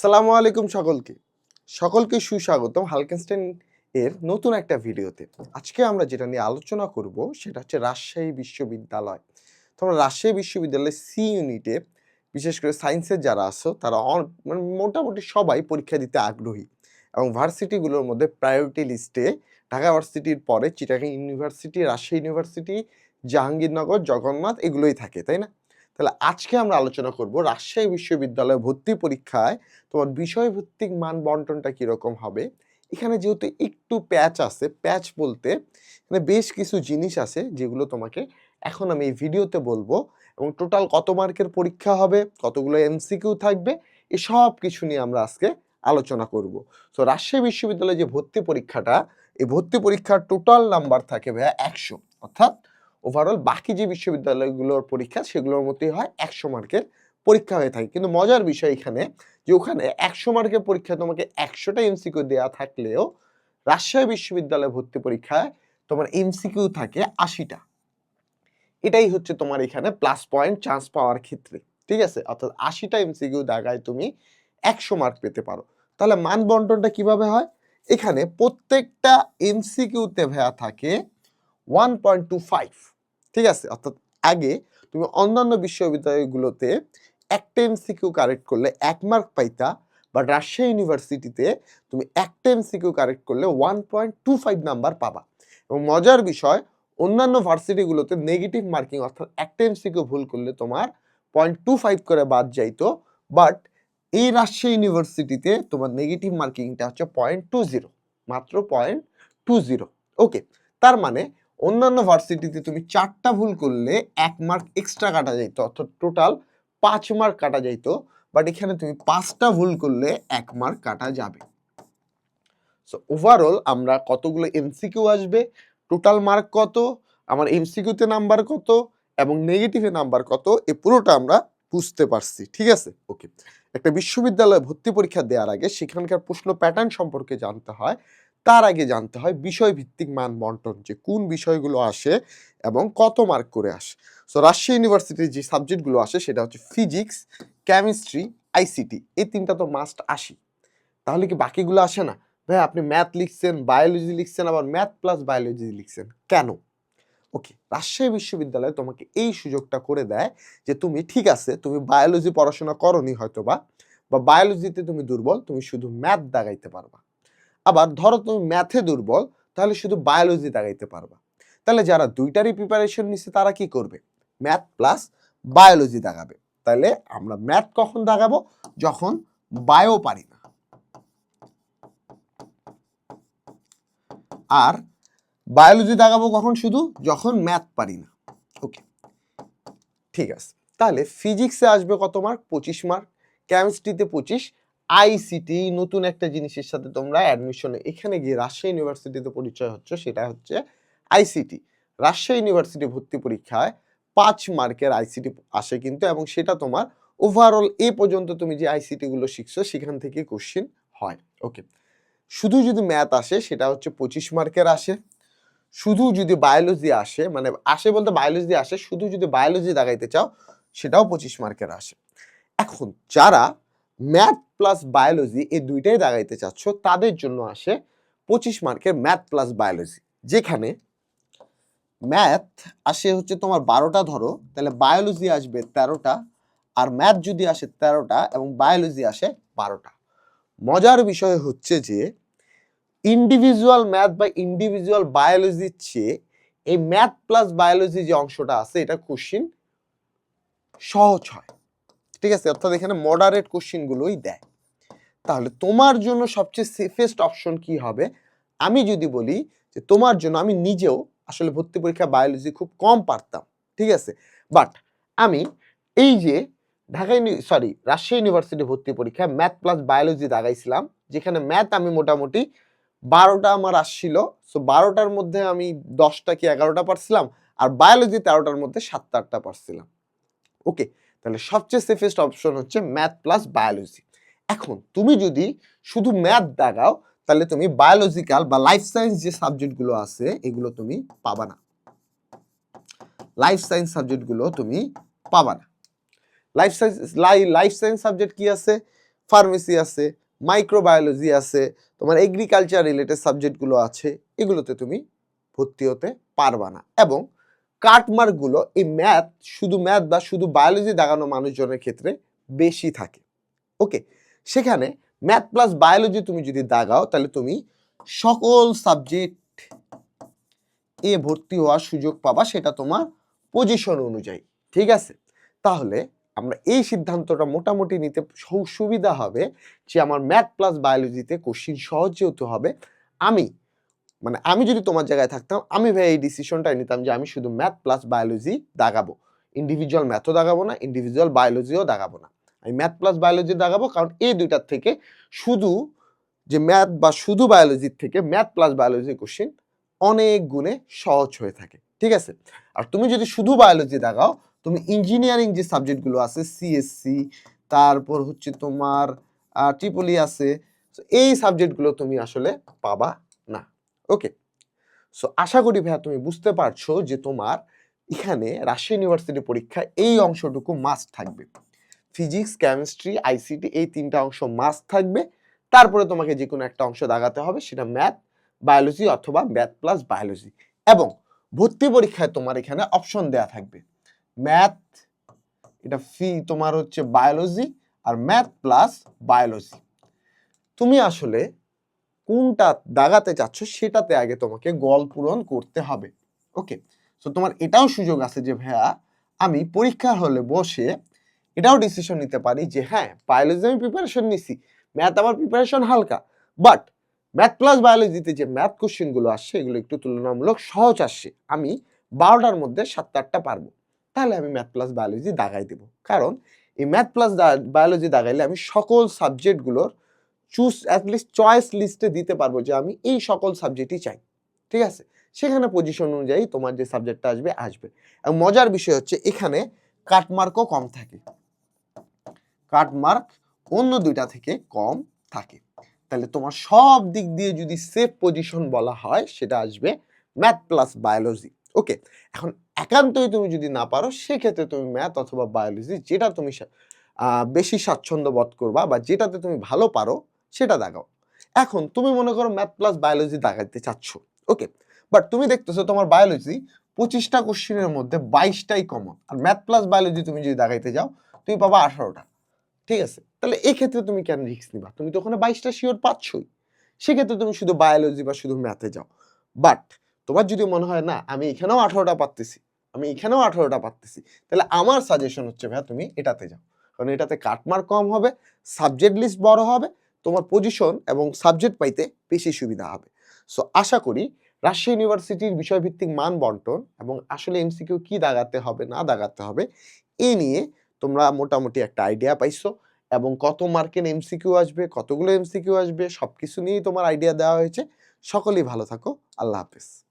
সালামু আলাইকুম সকলকে। সকলকে সুস্বাগতম হালকেনস্টাইন এর নতুন একটা ভিডিওতে। আজকে আমরা যেটা নিয়ে আলোচনা করব সেটা হচ্ছে রাজশাহী বিশ্ববিদ্যালয়। তোমরা রাজশাহী বিশ্ববিদ্যালয়ের সি ইউনিটে বিশেষ করে সায়েন্সের যারা আসো তারা মানে মোটামুটি সবাই পরীক্ষা দিতে আগ্রহী এবং ভার্সিটিগুলোর মধ্যে প্রায়োরিটি লিস্টে ঢাকা ভার্সিটির পরে চিটাগাং ইউনিভার্সিটি রাজশাহী ইউনিভার্সিটি জাহাঙ্গীরনগর, জগন্নাথ এগুলোই থাকে, তাই না? তাহলে আজকে আমরা আলোচনা করব রাজশাহী বিশ্ববিদ্যালয়ে ভর্তি পরীক্ষায় তোমার বিষয়ভিত্তিক মান বন্টনটা কীরকম হবে। এখানে যেহেতু একটু প্যাচ আছে, প্যাচ বলতে এখানে বেশ কিছু জিনিস আছে যেগুলো তোমাকে এখন আমি এই ভিডিওতে বলব এবং টোটাল কত মার্কের পরীক্ষা হবে, কতগুলো এমসিকিউ থাকবে এই সব কিছু নিয়ে আমরা আজকে আলোচনা করব। তো রাজশাহী বিশ্ববিদ্যালয়ে যে ভর্তি পরীক্ষাটা, এই ভর্তি পরীক্ষার টোটাল নাম্বার থাকে ভাইয়া একশো, অর্থাৎ ওভারঅল বাকি যে বিশ্ববিদ্যালয়গুলোর পরীক্ষা, সেগুলোর মতোই হয় একশো মার্কের পরীক্ষা হয়ে থাকে। কিন্তু মজার বিষয় এখানে যে ওখানে একশো মার্কের পরীক্ষা তোমাকে একশোটা এমসিকিউ দেওয়া থাকলেও রাজশাহী বিশ্ববিদ্যালয়ে ভর্তি পরীক্ষায় তোমার এমসিকিউ থাকে আশিটা। এটাই হচ্ছে তোমার এখানে প্লাস পয়েন্ট চান্স পাওয়ার ক্ষেত্রে, ঠিক আছে? অর্থাৎ আশিটা এমসিকিউ জায়গায় তুমি একশো মার্ক পেতে পারো। তাহলে মান বন্টনটা কীভাবে হয়? এখানে প্রত্যেকটা এমসিকিউতে ভাইয়া থাকে ওয়ান পয়েন্ট টু ফাইভ ঠিক আছে? অর্থাৎ আগে তুমি অন্যান্য বিশ্ববিদ্যালয়গুলোতে একটা এমসিকিউ কারেক্ট করলে এক মার্ক পাইতা বা রাজশাহী ইউনিভার্সিটিতে তুমি একটা এমসিকিউ কারেক্ট করলে one point two five number পাবা। এবং মজার বিষয়, অন্যান্য ভার্সিটিগুলোতে নেগেটিভ মার্কিং অর্থাৎ একটা এমসিকিউ ভুল করলে তোমার পয়েন্ট টু ফাইভ করে বাদ যাইতো বাট এই রাজশাহী ইউনিভার্সিটিতে তোমার নেগেটিভ মার্কিংটা হচ্ছে পয়েন্ট টু জিরো মাত্র পয়েন্ট টু জিরো ওকে তার মানে অন্যান্য ভার্সিটিতে তুমি চারটা ভুল করলে এক মার্ক এক্সট্রা কাটা যাইত, অর্থাৎ টোটাল পাঁচ মার্ক কাটা যাইত বাট এখানে তুমি পাঁচটা ভুল করলে এক মার্ক কাটা যাবে। সো ওভারঅল আমরা কতগুলো এমসিকিউ আসবে টোটাল মার্ক কত, আমার এমসিকিউতে নাম্বার কত, এবং নেগেটিভে নাম্বার কত, এ পুরোটা আমরা বুঝতে পারছি, ঠিক আছে? ওকে একটা বিশ্ববিদ্যালয়ে ভর্তি পরীক্ষা দেওয়ার আগে সেখানকার প্রশ্ন প্যাটার্ন সম্পর্কে জানতে হয় তার আগে জানতে হয় বিষয় ভিত্তিক মান বন্টন যে কোন বিষয়গুলো আসে এবং কত মার্ক করে আসে। সো রাজশাহী ইউনিভার্সিটির যে সাবজেক্টগুলো আসে, সেটা হচ্ছে ফিজিক্স কেমিস্ট্রি আইসিটি এই তিনটা তো মাস্ট আসি তাহলে কি বাকিগুলো আসে না? ভাই, আপনি ম্যাথ লিখছেন বায়োলজি লিখছেন, আবার ম্যাথ প্লাস বায়োলজি লিখছেন। কেন? ওকে রাজশাহী বিশ্ববিদ্যালয় তোমাকে এই সুযোগটা করে দেয় যে তুমি ঠিক আছে, তুমি বায়োলজি পড়াশোনা করনি হয়তো বা বা বায়োলজিতে তুমি দুর্বল, তুমি শুধু ম্যাথ দাগাইতে পারবা। আবার ধরো তুমি ম্যাথে দুর্বল, তাহলে শুধু বায়োলজি দাগাইতে পারবা। তাহলে যারা দুইটারই প্রিপারেশন নিচ্ছে তারা কি করবে? ম্যাথ প্লাস বায়োলজি দাগাবে। তাহলে আমরা ম্যাথ কখন দাগাবো? যখন বায়ো পারি না। আর বায়োলজি দাগাবো কখন শুধু? যখন ম্যাথ পারি না। ওকে ঠিক আছে। তাহলে ফিজিক্সে আসবে কত মার্ক পঁচিশ মার্ক কেমিস্ট্রিতে পঁচিশ। আইসিটি নতুন একটা জিনিসের সাথে তোমরা অ্যাডমিশনে এখানে গিয়ে রাজশাহী ইউনিভার্সিটিতে পরিচয় হচ্ছে, সেটা হচ্ছে আইসিটি রাজশাহী ইউনিভার্সিটি ভর্তি পরীক্ষায় পাঁচ মার্কের আইসিটি আসে কিন্তু, এবং সেটা তোমার ওভারঅল এ পর্যন্ত তুমি যে আইসিটি গুলো শিখছো, সেখান থেকে কোশ্চিন হয়। ওকে শুধু যদি ম্যাথ আসে, সেটা হচ্ছে পঁচিশ মার্কের আসে। শুধু যদি বায়োলজি আসে মানে আসে বলতে বায়োলজি আসে, শুধু যদি বায়োলজি দাগাইতে চাও, সেটাও পঁচিশ মার্কের আসে। এখন যারা ম্যাথ প্লাস বায়োলজি এই দুইটাই দাগাইতে চাচ্ছ, তাদের জন্য আসে পঁচিশ মার্কের ম্যাথ প্লাস বায়োলজি যেখানে ম্যাথ আসে হচ্ছে তোমার বারোটা ধরো, তাহলে বায়োলজি আসবে তেরোটা, আর ম্যাথ যদি আসে তেরোটা এবং বায়োলজি আসে বারোটা। মজার বিষয় হচ্ছে যে ইন্ডিভিজুয়াল ম্যাথ বা ইন্ডিভিজুয়াল বায়োলজির চেয়ে এই ম্যাথ প্লাস বায়োলজি যে অংশটা আছে, এটা কোশ্চিন সহজ হয়। ঠিক আছে? অর্থাৎ এখানে মডারেট কোশ্চিনগুলোই দেয়। তাহলে তোমার জন্য সবচেয়ে সেফেস্ট অপশন কি হবে? আমি যদি বলি যে তোমার জন্য আমি নিজেও আসলে ভর্তি পরীক্ষা বায়োলজি খুব কম পারতাম, ঠিক আছে? বাট আমি এই যে ঢাকা সরি রাজশাহী ইউনিভার্সিটি ভর্তি পরীক্ষা ম্যাথ প্লাস বায়োলজি দাগাইছিলাম, যেখানে ম্যাথ আমি মোটামুটি বারোটা আমার আসছিল সো বারোটার মধ্যে আমি দশটা কি এগারোটা পারছিলাম, আর বায়োলজি তেরোটার মধ্যে সাতটা আটটা পারছিলাম। ওকে তাহলে সবচেয়ে সেফেস্ট অপশন হচ্ছে ম্যাথ প্লাস বায়োলজি এখন তুমি যদি শুধু ম্যাথ দাগাও তাহলে তুমি বায়োলজিক্যাল বা লাইফ সায়েন্স যে সাবজেক্টগুলো আছে, এগুলো তুমি পাবা না। লাইফ সায়েন্স সাবজেক্টগুলো তুমি পাবা না। Life science life science subject কি আছে? ফার্মেসি আছে মাইক্রোবায়োলজি আছে, তোমার এগ্রিকালচার রিলেটেড সাবজেক্টগুলো আছে, এগুলোতে তুমি ভর্তি হতে পারবা না। এবং কাটমার্কগুলো এই ম্যাথ শুধু ম্যাথ বা শুধু বায়োলজি দাগানো মানুষজনের ক্ষেত্রে বেশি থাকে। ওকে সেখানে ম্যাথ প্লাস বায়োলজি তুমি যদি দাগাও, তাহলে তুমি সকল সাবজেক্ট এ ভর্তি হওয়ার সুযোগ পাবা সেটা তোমার পজিশন অনুযায়ী। ঠিক আছে? তাহলে আমরা এই সিদ্ধান্তটা মোটামুটি নিতে সুবিধা হবে যে আমার ম্যাথ প্লাস বায়োলজিতে কোশ্চিন সহজ যেহেতু হবে, আমি মানে আমি যদি তোমার জায়গায় থাকতাম, আমি ভাই এই ডিসিশনটাই নিতাম যে আমি শুধু ম্যাথ প্লাস বায়োলজি দাগাবো। ইন্ডিভিজুয়াল ম্যাথও দাগাবো না ইন্ডিভিজুয়াল বায়োলজিও দাগাবো না। আমি ম্যাথ প্লাস বায়োলজি দাগাবো কারণ এই দুইটার থেকে শুধু যে ম্যাথ বা শুধু বায়োলজির থেকে ম্যাথ প্লাস বায়োলজি কোশ্চিন অনেক গুণে সহজ হয়ে থাকে, ঠিক আছে? আর তুমি যদি শুধু বায়োলজি দাগাও তুমি ইঞ্জিনিয়ারিং যে সাবজেক্টগুলো আছে সিএসসি তারপর হচ্ছে তোমার ট্রিপলি আছে এই সাবজেক্টগুলো তুমি আসলে পাবা না ওকে সো আশা করি ভাইয়া তুমি বুঝতে পারছ যে তোমার এখানে রাশিয়া ইউনিভার্সিটি পরীক্ষা এই অংশটুকু মাস্ট থাকবে। ফিজিক্স কেমিস্ট্রি আইসিটি এই তিনটা অংশ মাস্ট থাকবে। তারপরে তোমাকে যে কোনো একটা অংশ দাগাতে হবে, সেটা ম্যাথ বায়োলজি অথবা ম্যাথ প্লাস বায়োলজি এবং ভর্তি পরীক্ষায় তোমার এখানে অপশন দেয়া থাকবে। ম্যাথ এটা ফি তোমার হচ্ছে বায়োলজি আর ম্যাথ প্লাস বায়োলজি তুমি আসলে কোনটা দাগাতে চাচ্ছ, সেটাতে আগে তোমাকে গল পূরণ করতে হবে। ওকে তো তোমার এটাও সুযোগ আছে যে, ভাইয়া, আমি পরীক্ষার হলে বসে এটাও ডিসিশন নিতে পারি যে হ্যাঁ বায়োলজি আমি প্রিপারেশন নিছি। ম্যাথ আমার প্রিপারেশন হালকা। বাট ম্যাথ প্লাস বায়োলজিতে যে ম্যাথ কোশ্চেনগুলো আসছে, এগুলো একটু তুলনামূলক সহজ আসছে। আমি বারোটার মধ্যে সাতটা আটটা পারব। তাহলে আমি ম্যাথ প্লাস বায়োলজি দাগাই দেবো। কারণ এই ম্যাথ প্লাস বায়োলজি দাগাইলে আমি সকল সাবজেক্টগুলোর চুজ অ্যাটলিস্ট চয়েস লিস্টে দিতে পারব যে আমি এই সকল সাবজেক্টই চাই। ঠিক আছে? সেখানে পজিশন অনুযায়ী তোমার যে সাবজেক্টটা আসবে আসবে। এবং মজার বিষয় হচ্ছে এখানে কাটমার্কও কম থাকে। কাটমার্ক অন্য দুইটা থেকে কম থাকে। তাহলে তোমার সব দিক দিয়ে যদি সেফ পজিশন বলা হয়, সেটা আসবে ম্যাথ প্লাস বায়োলজি ওকে এখন একান্তই তুমি যদি না পারো, সেক্ষেত্রে তুমি ম্যাথ অথবা বায়োলজি যেটা তুমি বেশি স্বাচ্ছন্দ্য বোধ করবা বা যেটাতে তুমি ভালো পারো, সেটা দাগাও এখন তুমি মনে করো ম্যাথ প্লাস বায়োলজি দাগাইতে চাচ্ছ। ওকে বাট তুমি দেখতেছো তোমার বায়োলজি পঁচিশটা কোশ্চেনের মধ্যে বাইশটাই কমন আর ম্যাথ প্লাস বায়োলজি তুমি যদি দাগাইতে যাও, তুমি পাবা আঠারোটা। ঠিক আছে? তাহলে এই ক্ষেত্রে তুমি কেন রিক্স নিবা? তুমি তো ওখানে বাইশটা শিওর পাচ্ছই। সেক্ষেত্রে তুমি শুধু বায়োলজি বা শুধু ম্যাথে যাও। বাট তোমার যদি মনে হয়, না, আমি এখানেও আঠারোটা পারতেছি, আমি এখানেও আঠারোটা পারতেছি, তাহলে আমার সাজেশন হচ্ছে, ভাইয়া তুমি এটাতে যাও। কারণ এটাতে কাটমার্ক কম হবে সাবজেক্ট লিস্ট বড় হবে, তোমার পজিশন এবং সাবজেক্ট পাইতে বেশি সুবিধা হবে। সো আশা করি রাজশাহী ইউনিভার্সিটির বিষয়ভিত্তিক মান বন্টন এবং আসলে এমসিকিউ কি দাগাতে হবে, না দাগাতে হবে, এ নিয়ে তোমরা মোটামুটি একটা আইডিয়া পাইছো এবং কত মার্কের এমসিকিউ আসবে, কতগুলো এমসিকিউ আসবে সব কিছু নিয়েই তোমার আইডিয়া দেওয়া হয়েছে। সকলেই ভালো থাকো। আল্লাহ হাফেজ।